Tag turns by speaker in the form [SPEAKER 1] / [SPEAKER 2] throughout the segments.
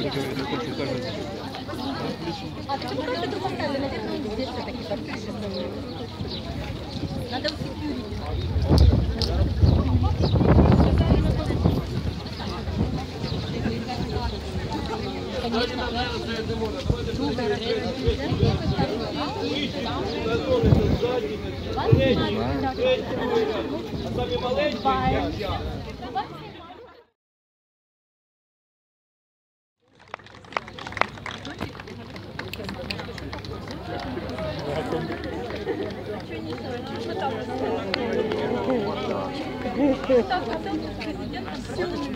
[SPEAKER 1] А почему просто тут оставили? Наверное, здесь все-таки подпишется. Надо security.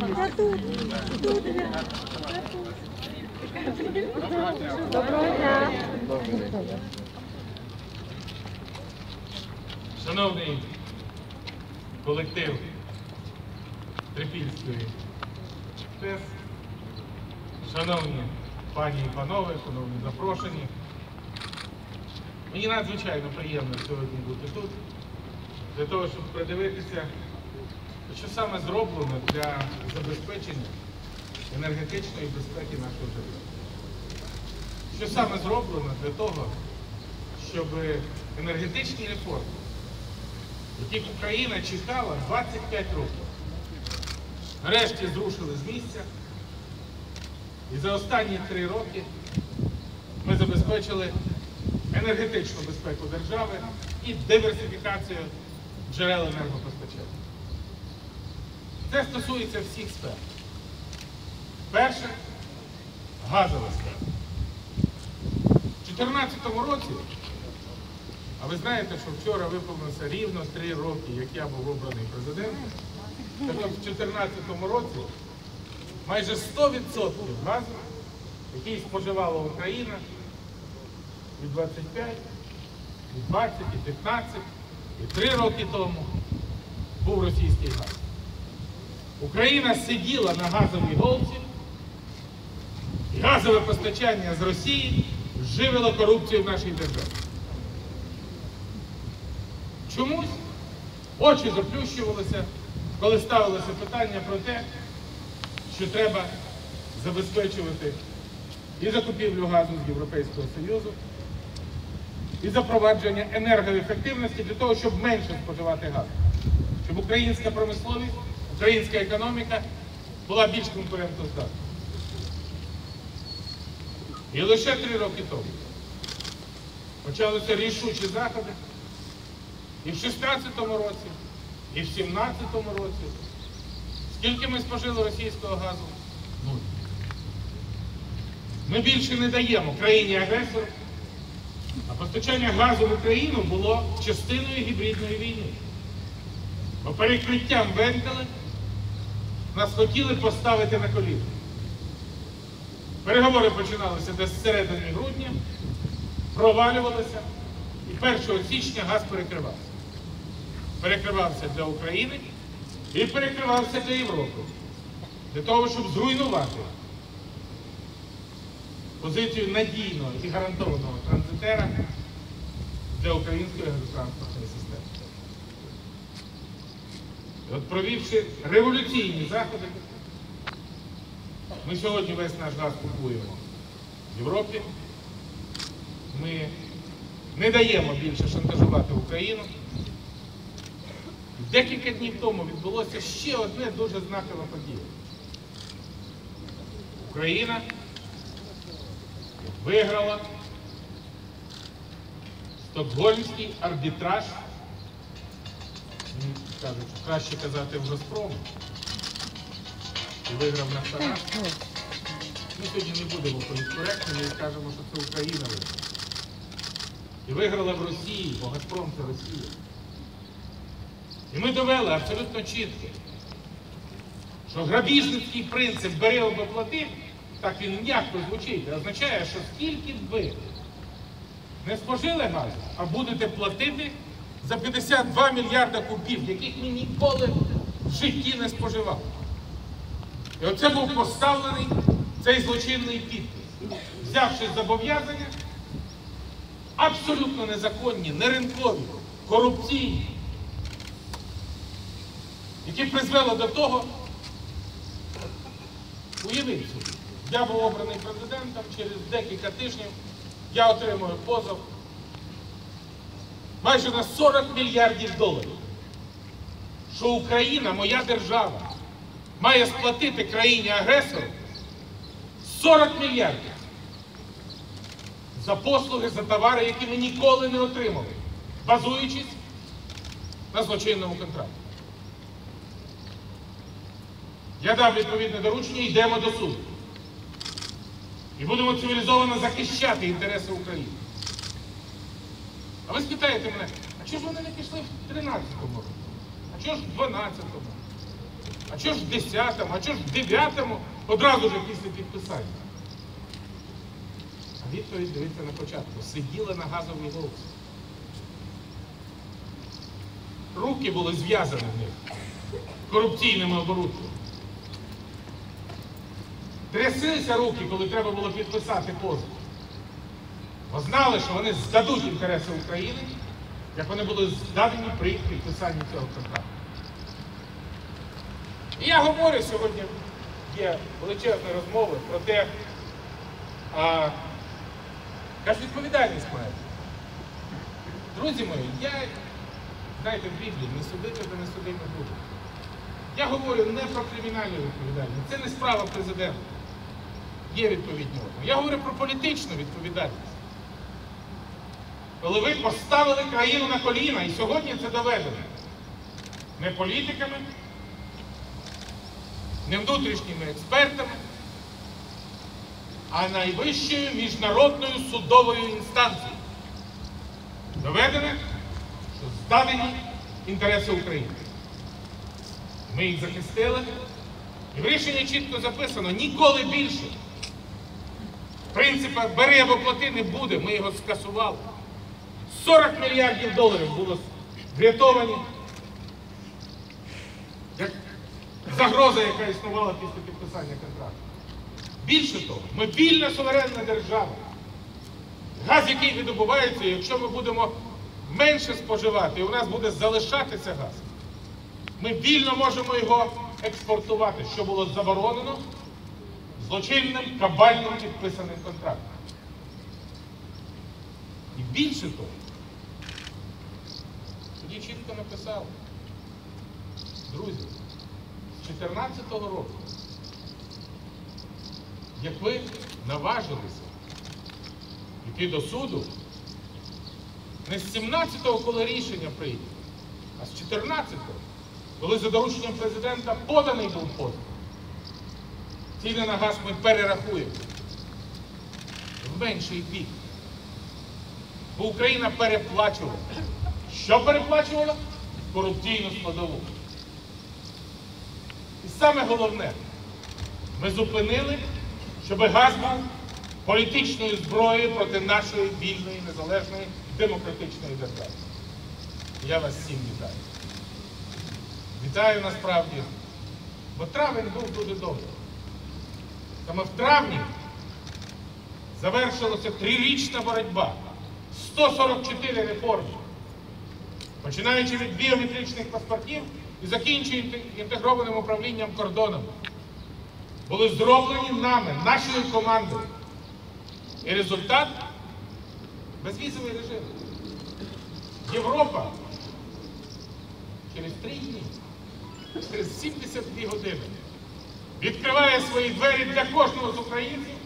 [SPEAKER 1] Конечно.
[SPEAKER 2] Шановний колектив Трипільської ТЕС, шановні пані і панове, шановні запрошені, мені надзвичайно приємно сьогодні бути тут, для того, щоб придивитися, що саме зроблено для забезпечення енергетичної безпеки нашого життя. Що саме зроблено для того, щоб енергетичні реформи, яких Україна чекала 25 років, нарешті зрушили з місця. І за останні три роки ми забезпечили енергетичну безпеку держави і диверсифікацію джерел енергопостачання. Це стосується всіх сфер. Перше газова сфера. У 2014 році, а ви знаєте, що вчора виповнилося рівно три роки, як я був обраний президентом, от в 2014 році майже 100% газу, який споживала Україна від 25, від 20, і 15, і 3 роки тому був російський газ. Україна сиділа на газовій голці, і газове постачання з Росії живило корупцію в нашій державі. Чомусь очі заплющувалися, коли ставилося питання про те, що треба забезпечувати і закупівлю газу з Європейського Союзу, і запровадження енергоефективності для того, щоб менше споживати газ, щоб українська промисловість, українська економіка була більш конкурентоздатна. І лише три роки тому почалися рішучі заходи і в 16-му році, і в 17-му році. Скільки ми спожили російського газу? Нуль. Ми більше не даємо країні-агресору, а постачання газу в Україну було частиною гібридної війни. Бо перекриттям вентиля нас хотіли поставити на коліна. Переговори починалися десь середини грудня, провалювалися, і 1 січня газ перекривався. Перекривався для України і перекривався для Європи. Для того, щоб зруйнувати позицію надійного і гарантованого транзитера для української газотранспортної системи. От провівши революційні заходи, ми сьогодні весь наш газ купуємо в Європі. Ми не даємо більше шантажувати Україну. Декілька днів тому відбулося ще одне дуже знакова подія. Україна виграла Стокгольмський арбітраж. Кажуть, краще казати в Газпрому. І виграв Нафтогаз. Ми сьогодні не будемо політкоректними і скажемо, що це Україна виграла. І виграла в Росії, бо Газпром це Росія. І ми довели абсолютно чітко, що грабіжницький принцип бери або плати, так він м'яко звучить, означає, що скільки б ви не спожили газу, а будете платити за 52 мільярда кубів, яких ми ніколи в житті не споживали. І оце був поставлений цей злочинний підпис, взявши зобов'язання абсолютно незаконні, неринкові, корупційні, які призвели до того, собі, я був обраний президентом, через декілька тижнів я отримую позов майже на 40 мільярдів доларів. Що Україна, моя держава, має сплатити країні-агресору 40 мільярдів за послуги, за товари, які ми ніколи не отримали, базуючись на злочинному контракті. Я дав відповідне доручення, йдемо до суду. І будемо цивілізовано захищати інтереси України. А ви спитаєте мене, а чого ж вони не пішли в 13-му році? А чого ж в 12-му? А чого ж в 10-му? А чого ж в 9-му? Одразу ж після підписання. А відповідь дивіться на початку. Сиділи на газовій голці. Руки були зв'язані в них корупційними оборудками. Трясилися руки, коли треба було підписати позов. Бо знали, що вони здадуть інтереси України, як вони були здані при підписанні цього контракту. І я говорю сьогодні, є величезні розмови про те, а, яка ж відповідальність має. Друзі мої, я, знаєте, в Біблії не судити, то не судити буду. Я говорю не про кримінальну відповідальність, це не справа президента. Є відповідні органи. Я говорю про політичну відповідальність. Коли ви поставили країну на коліна, і сьогодні це доведено не політиками, не внутрішніми експертами, а найвищою міжнародною судовою інстанцією. Доведено, що здадені інтереси України. Ми їх захистили, і в рішенні чітко записано ніколи більше. Принципа бери або плати не буде, ми його скасували. 40 мільярдів доларів було врятовані. Як загроза, яка існувала після підписання контракту. Більше того, ми вільна суверенна держава. Газ, який видобувається, якщо ми будемо менше споживати, і у нас буде залишатися газ, ми вільно можемо його експортувати, що було заборонено злочинним кабальним підписаним контрактом. І більше того, тоді чітко написали, друзі, з 2014 року, як ви наважилися йти до суду, не з 17-го, коли рішення прийде, а з 14-го, коли за дорученням президента поданий був позов. Ціни на газ ми перерахуємо в менший бік. Бо Україна переплачувала. Що переплачувала? Корупційну складову. І саме головне, ми зупинили, щоб газ був політичною зброєю проти нашої вільної, незалежної, демократичної держави. Я вас всім вітаю. Вітаю насправді, бо травень був дуже добрий. Саме в травні завершилася трирічна боротьба. 144 реформи. Починаючи від біометричних паспортів і закінчуючи інтегрованим управлінням кордоном. Були зроблені нами, нашою командою. І результат безвізовий режим. Європа через три дні, через 72 години відкриває свої двері для кожного з українців,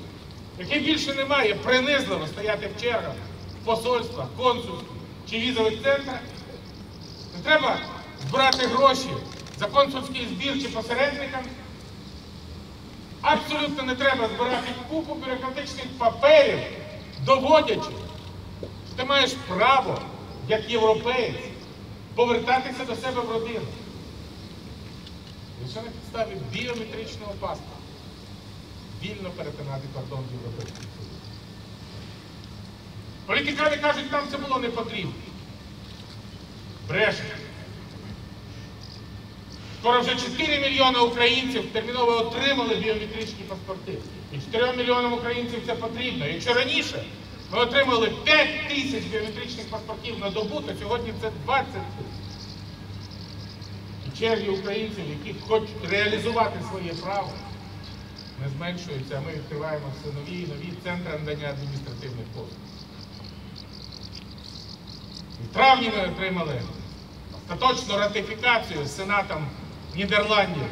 [SPEAKER 2] який більше не має принизливо стояти в чергах, в посольствах, консульствах чи візових центрах. Треба збирати гроші за консульський збір чи посередникам. Абсолютно не треба збирати купу бюрократичних паперів, доводячи, що ти маєш право, як європеєць, повертатися до себе в родину. Лише на підставі біометричного паспорта вільно перетинати кордон з Європейським Союзом. Політикани кажуть, нам це було не потрібно. Бреше. Скоро вже 4 мільйони українців терміново отримали біометричні паспорти. І 4 мільйонам українців це потрібно. Якщо раніше ми отримали 5 тисяч біометричних паспортів на добу, то сьогодні це 20 тисяч. І черги українців, які хочуть реалізувати своє право, не зменшується, а ми відкриваємо все нові і нові центри надання адміністративних послуг. І в травні ми отримали остаточну ратифікацію з Сенатом Нідерландів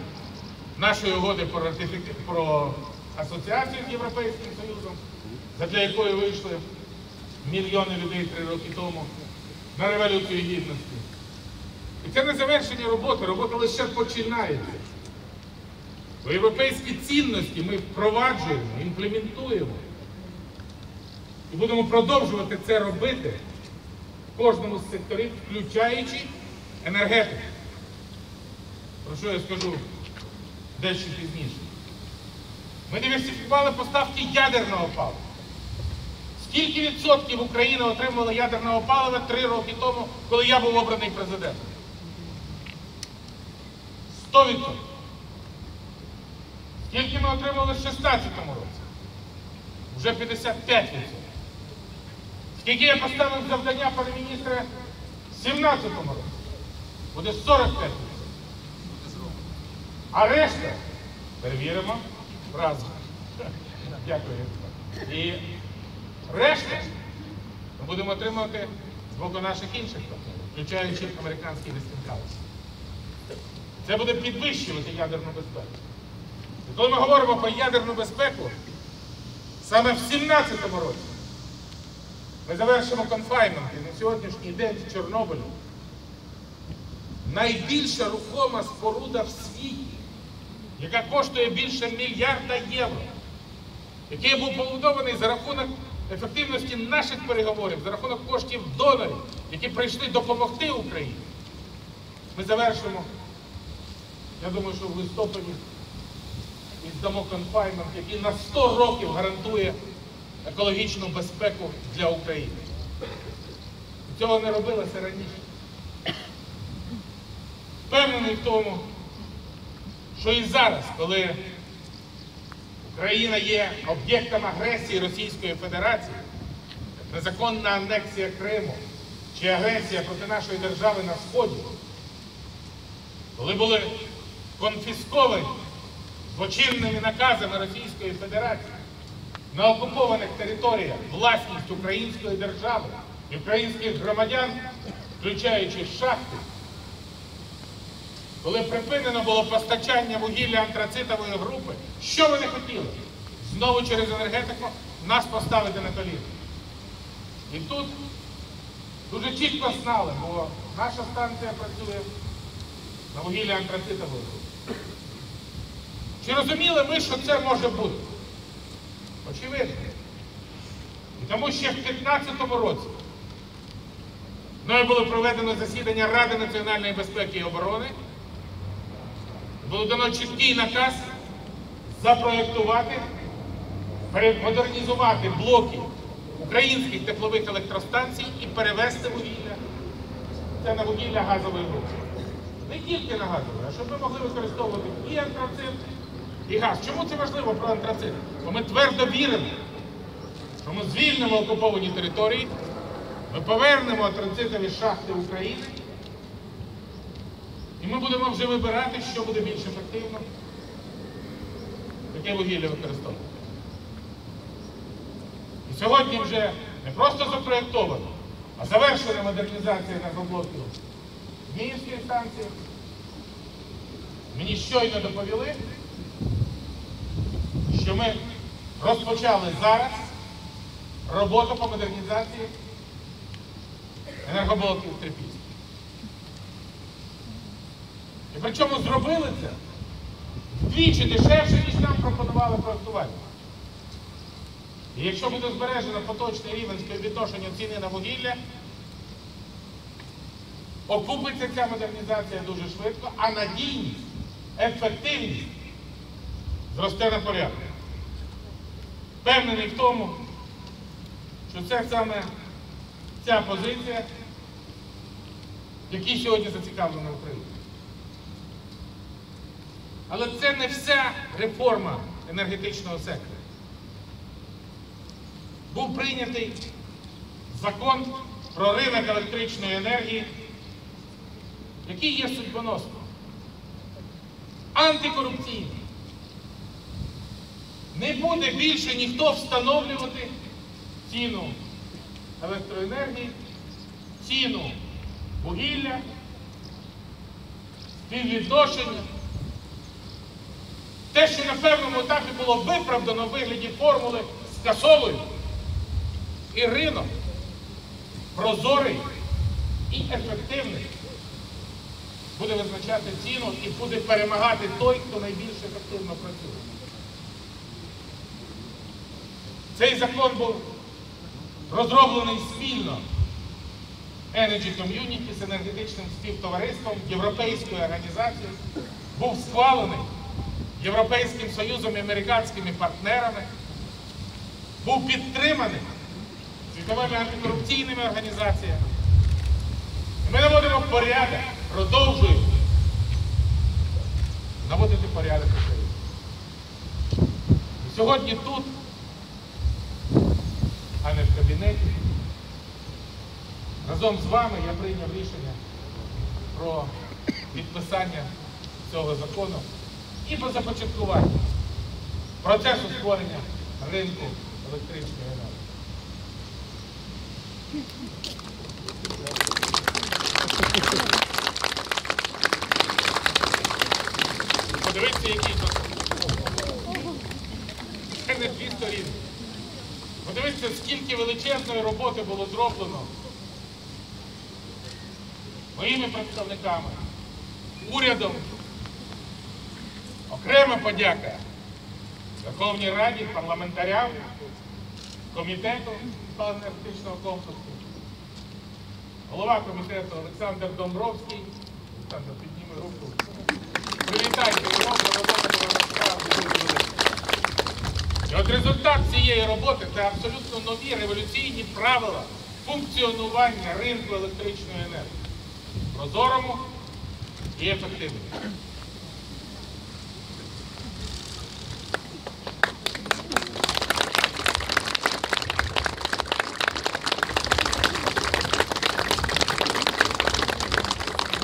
[SPEAKER 2] нашої угоди про, ратифік... про асоціацію з Європейським Союзом, задля якої вийшли мільйони людей три роки тому на Революцію Гідності. І це не завершення роботи, робота лише починається. Бо європейські цінності ми впроваджуємо, імплементуємо. І будемо продовжувати це робити в кожному з секторів, включаючи енергетику. Про що я скажу дещо пізніше. Ми диверсифікували поставки ядерного палива. Скільки відсотків Україна отримала ядерного палива три роки тому, коли я був обраний президентом? 100%. Скільки ми отримали в 2016 році? Вже 55%. Скільки я поставив завдання пане міністре в 2017 році? Буде 45%. А решта перевіримо разом. Дякую. І решта ми будемо отримувати з боку наших інших партнерів, включаючи американський Westinghouse. Це буде підвищувати ядерну безпеку. І коли ми говоримо про ядерну безпеку, саме в 2017 році ми завершимо конфайнмент і на сьогоднішній день в Чорнобилі найбільша рухома споруда в світі, яка коштує більше мільярда євро, який був побудований за рахунок ефективності наших переговорів, за рахунок коштів донорів, які прийшли допомогти Україні. Ми завершимо, я думаю, що в листопаді віддамо конфайнмент, який на 100 років гарантує екологічну безпеку для України. Цього не робилося раніше. Впевнений в тому, що і зараз, коли Україна є об'єктом агресії Російської Федерації, незаконна анексія Криму чи агресія проти нашої держави на Сході, коли були конфісковані злочинними наказами Російської Федерації на окупованих територіях власність української держави і українських громадян, включаючи шахти, коли припинено було постачання вугілля антрацитової групи, що вони хотіли? Знову через енергетику нас поставити на коліна. І тут дуже чітко знали, бо наша станція працює на вугілля антрацитової групи. Чи розуміли ми, що це може бути? Очевидно. І тому ще в 2015 році мною було проведено засідання Ради національної безпеки і оборони. Було дано чіткий наказ запроєктувати, модернізувати блоки українських теплових електростанцій і перевести вугілля. Це на вугілля газової групи. Не тільки на газової, а щоб ми могли використовувати і антрацит, і газ. Чому це важливо про антрацит? Бо ми твердо віримо, що ми звільнимо окуповані території, ми повернемо антрацитові шахти України. І ми будемо вже вибирати, що буде більш ефективно, яке вугілля використовувати. І сьогодні вже не просто запроєктовано, а завершена модернізація енергоблоків Київської станції. Мені щойно доповіли, що ми розпочали зараз роботу по модернізації енергоблоків Трипільських. І причому зробили це вдвічі дешевше, ніж нам пропонували проєктування. І якщо буде збережено поточний рівень співвідношення ціни на вугілля, окупиться ця модернізація дуже швидко, а надійність, ефективність зросте на порядок. Впевнений в тому, що це саме ця позиція, якій сьогодні зацікавлена Україна. Але це не вся реформа енергетичного сектору. Був прийнятий закон про ринок електричної енергії, який є судьбоносним, антикорупційним. Не буде більше ніхто встановлювати ціну електроенергії, ціну вугілля, співвідношення. Те, що на певному етапі було виправдано в вигляді формули скасовують. І ринок прозорий і ефективний буде визначати ціну і буде перемагати той, хто найбільш ефективно працює. Цей закон був розроблений спільно Energy Community з енергетичним співтовариством, європейською організацією, був схвалений Європейським Союзом і американськими партнерами, був підтриманий світовими антикорупційними організаціями. І ми наводимо порядок, продовжуємо наводити порядок в Україні. І сьогодні тут, а не в кабінеті, разом з вами я прийняв рішення про підписання цього закону і по започаткуванню процесу створення ринку електричної енергії. Подивіться, який. Це не дві сторінки. Подивіться, скільки величезної роботи було зроблено моїми представниками, урядом. Окрема подяка Верховній Раді, парламентарям, комітету енергетичного комплексу. Голова комітету Олександр Домбровський. Олександр, підніми руку. Привітайте його, дуже велика. І от результат цієї роботи це абсолютно нові революційні правила функціонування ринку електричної енергії. Прозорому і ефективному.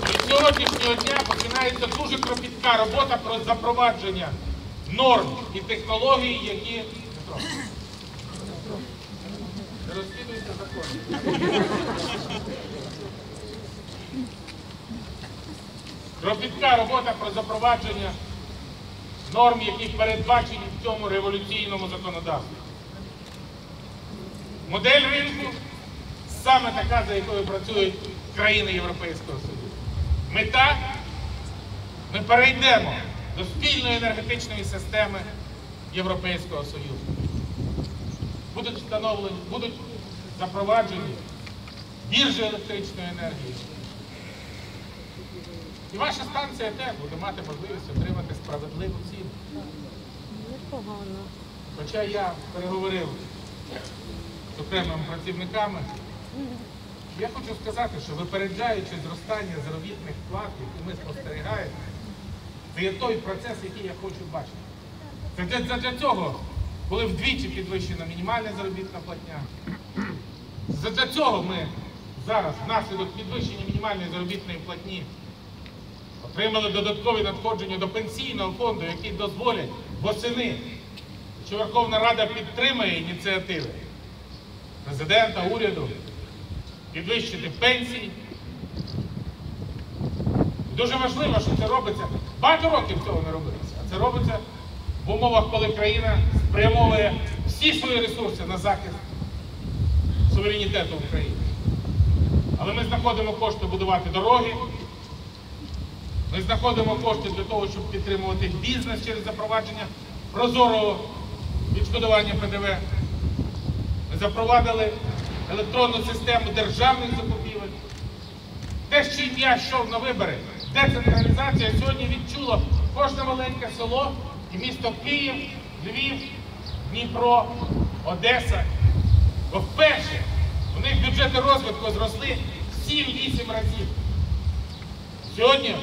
[SPEAKER 2] Від сьогоднішнього дня починається дуже кропітка робота про запровадження норм і технологій, які Петро, не розслідуйте закон. Кропітка робота про запровадження норм, які передбачені в цьому революційному законодавстві. Модель ринку саме така, за якою працюють країни Європейського Союзу. Мета перейдемо до спільної енергетичної системи Європейського Союзу. Будуть встановлені, будуть запроваджені біржі електричної енергії. І ваша станція теж буде мати можливість отримати справедливу ціну. Хоча я переговорив з окремими працівниками, я хочу сказати, що випереджаючи зростання заробітних плат, які ми спостерігаємо, це є той процес, який я хочу бачити. Це для, для, цього, коли вдвічі підвищена мінімальна заробітна платня. Для цього ми зараз, внаслідок підвищення мінімальної заробітної платні, отримали додаткові надходження до пенсійного фонду, які дозволять восени, що Верховна Рада підтримає ініціативи президента, уряду, підвищити пенсії. Дуже важливо, що це робиться. Багато років цього не робилося. А це робиться в умовах, коли країна спрямовує всі свої ресурси на захист суверенітету України. Але ми знаходимо кошти будувати дороги. Ми знаходимо кошти для того, щоб підтримувати бізнес через запровадження прозорого відшкодування ПДВ. Ми запровадили електронну систему державних закупівель. Те, що ім'я йшов на вибори, децентралізація сьогодні відчуло кожне маленьке село і місто Київ, Львів, Дніпро, Одеса. Бо вперше у них бюджети розвитку зросли 7-8 разів. Сьогодні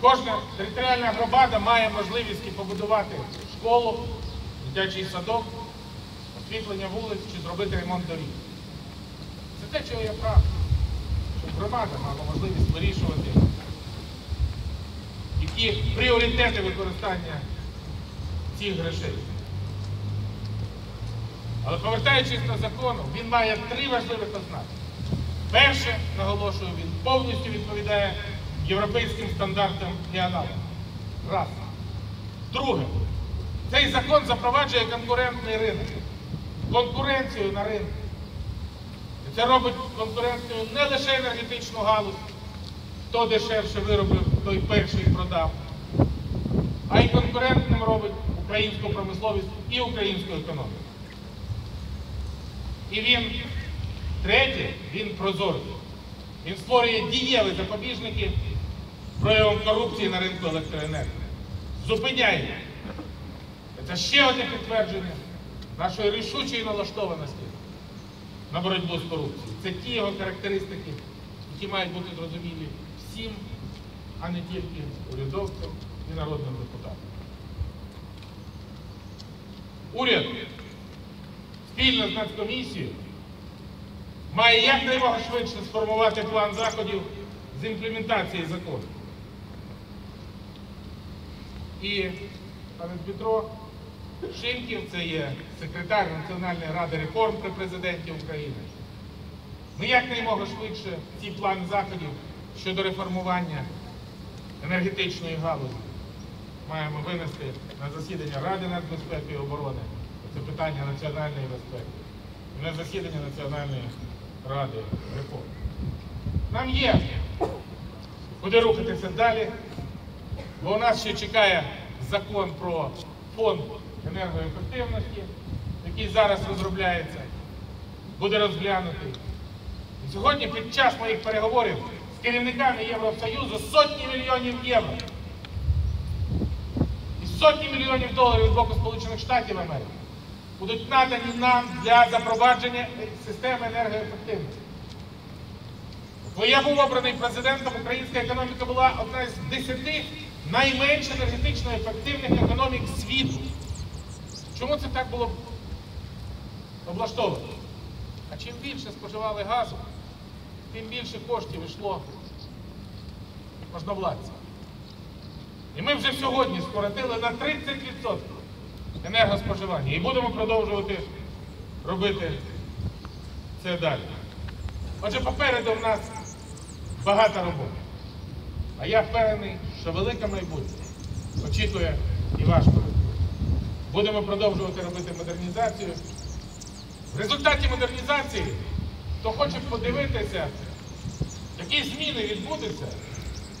[SPEAKER 2] кожна територіальна громада має можливість і побудувати школу, дитячий садок, освітлення вулиць чи зробити ремонт доріг. Це те, чого я прагну громада мала можливість вирішувати, які пріоритети використання цих грошей. Але повертаючись до закону, він має три важливих ознаки. Перше, наголошую, він повністю відповідає європейським стандартам і аналогам. Раз. Друге, цей закон запроваджує конкурентний ринок. Конкуренцію на ринку. Це робить конкурентною не лише енергетичну галузь, хто дешевше виробив, той перший продав, а й конкурентним робить українську промисловість і українську економіку. І він, третє, він прозорий. Він створює дієві запобіжники проявам корупції на ринку електроенергії. Зупиняє. Це ще одне підтвердження нашої рішучої налаштованості на боротьбу з корупцією. Це ті його характеристики, які мають бути зрозумілі всім, а не тільки урядовцям і народним депутатам. Уряд спільно з Нацкомісією має якнаймога швидше сформувати план заходів з імплементації закону. І пане Дмитро Шимків, це є секретар Національної ради реформ при президенті України. Ми якнаймога швидше ці плани заходів щодо реформування енергетичної галузі маємо винести на засідання Ради нацбезпеки і оборони. Це питання національної безпеки. На засідання Національної ради реформ. Нам є куди рухатися далі, бо у нас ще чекає закон про фонд енергоефективності, який зараз розробляється, буде розглянутий. І сьогодні під час моїх переговорів з керівниками Євросоюзу сотні мільйонів євро і сотні мільйонів доларів з боку Сполучених Штатів Америки будуть надані нам для запровадження системи енергоефективності. Коли я був обраний президентом, українська економіка була одна з десяти найменш енергетично ефективних економік світу. Чому це так було облаштовано? А чим більше споживали газу, тим більше коштів йшло можновладцям. І ми вже сьогодні скоротили на 30% енергоспоживання. І будемо продовжувати робити це далі. Отже, попереду в нас багато роботи. А я впевнений, що велике майбутнє очікує і ваш колектив. Будемо продовжувати робити модернізацію. В результаті модернізації, хто хоче подивитися, які зміни відбудуться,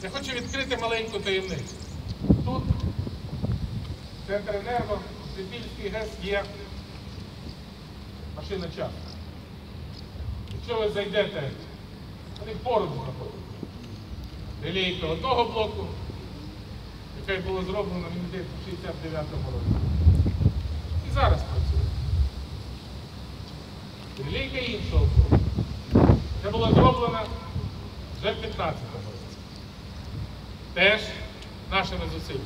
[SPEAKER 2] я хочу відкрити маленьку таємницю. Тут центр енерго, Світільський ГЕС є машина часу. Якщо ви зайдете, вони поруч знаходяться. Релейка одного блоку, яка була зроблена, в 69-му році. Зараз працює. Релейка іншого блоку. Це була зроблена вже в 15-му році. Теж нашими зусиллями.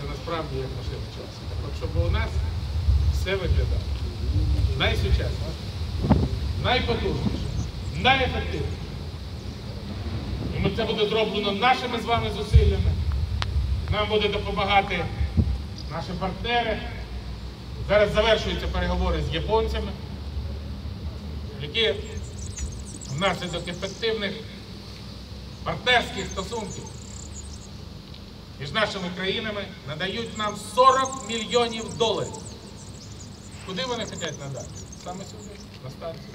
[SPEAKER 2] Це насправді як машина часу. Так щоб у нас все виглядало найсучасніше, найпотужніше, найефективніше. І це буде зроблено нашими з вами зусиллями. Нам буде допомагати наші партнери. Зараз завершуються переговори з японцями, які внаслідок ефективних партнерських стосунків між нашими країнами надають нам 40 мільйонів доларів. Куди вони хочуть надати? Саме сюди, на станцію.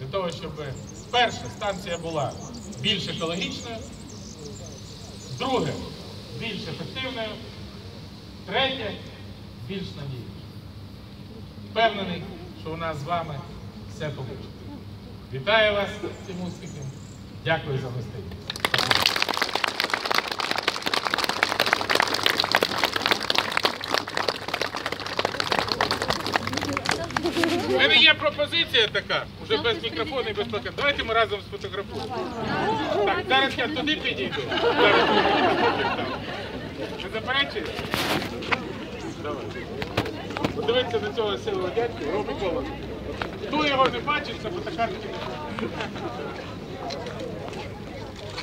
[SPEAKER 2] Для того, щоб перша станція була більш екологічною, друге більш ефективною, третє більш надійною. Впевнений, що у нас з вами все вийде. Вітаю вас з цим успіхом. Дякую за гостинність. У мене є пропозиція така, вже без мікрофону і без плакату. Давайте ми разом сфотографуємо. Так, зараз я туди підійду. Зараз. Ви заперечуєте? Давай. Подивіться на цього силого дядька, робить голос. Хто його не бачить, це фотокартки.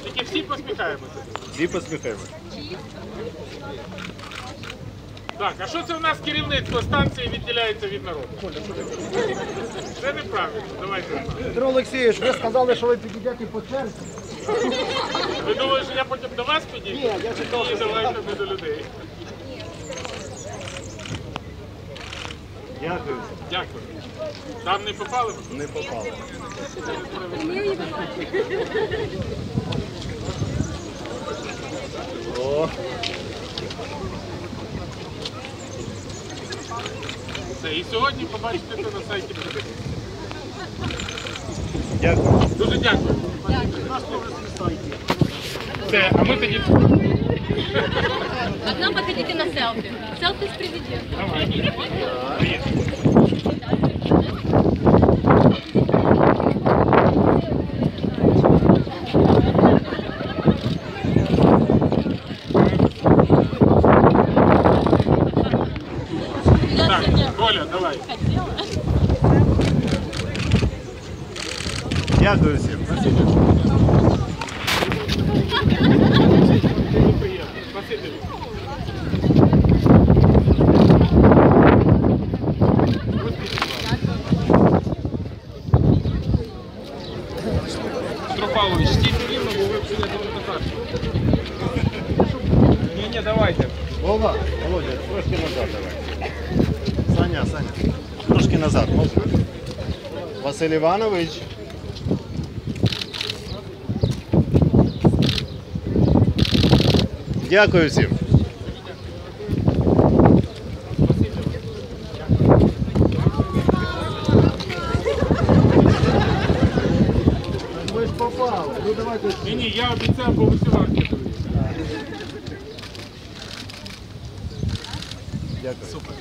[SPEAKER 2] Тільки всі посміхаємося.
[SPEAKER 3] Всі посміхаємося.
[SPEAKER 2] Так, а що це у нас керівництво станції відділяється від народу? Це неправильно. Давайте.
[SPEAKER 4] Петро Олексійович, ви сказали, що ви підійдете по черзі.
[SPEAKER 2] Ви думаєте, що я потім до вас підійду? Ні, я чекав. Ні, давайте до людей.
[SPEAKER 3] Дякую.
[SPEAKER 2] Дякую. Там не попали?
[SPEAKER 3] Не попало. О,
[SPEAKER 2] Все, і сьогодні побачите це на сайті.
[SPEAKER 3] дякую.
[SPEAKER 2] Дуже дякую. Все, а ми тоді.
[SPEAKER 1] А к нам подходите на селфи. Селфи с президентом.
[SPEAKER 2] Так, Коля, давай.
[SPEAKER 3] Дякую всім.
[SPEAKER 2] Стропалович, стійте рівно, бо ви вже не до Ні, ні, давайте.
[SPEAKER 3] Вова, Володя, трошки назад давай. Саня, Саня, трошки назад, можна? Василь Іванович. Дякую всім.
[SPEAKER 4] Ну давайте.
[SPEAKER 2] Ні, ні, я обіцяв, по висіварці. Дякую.
[SPEAKER 3] Дякую.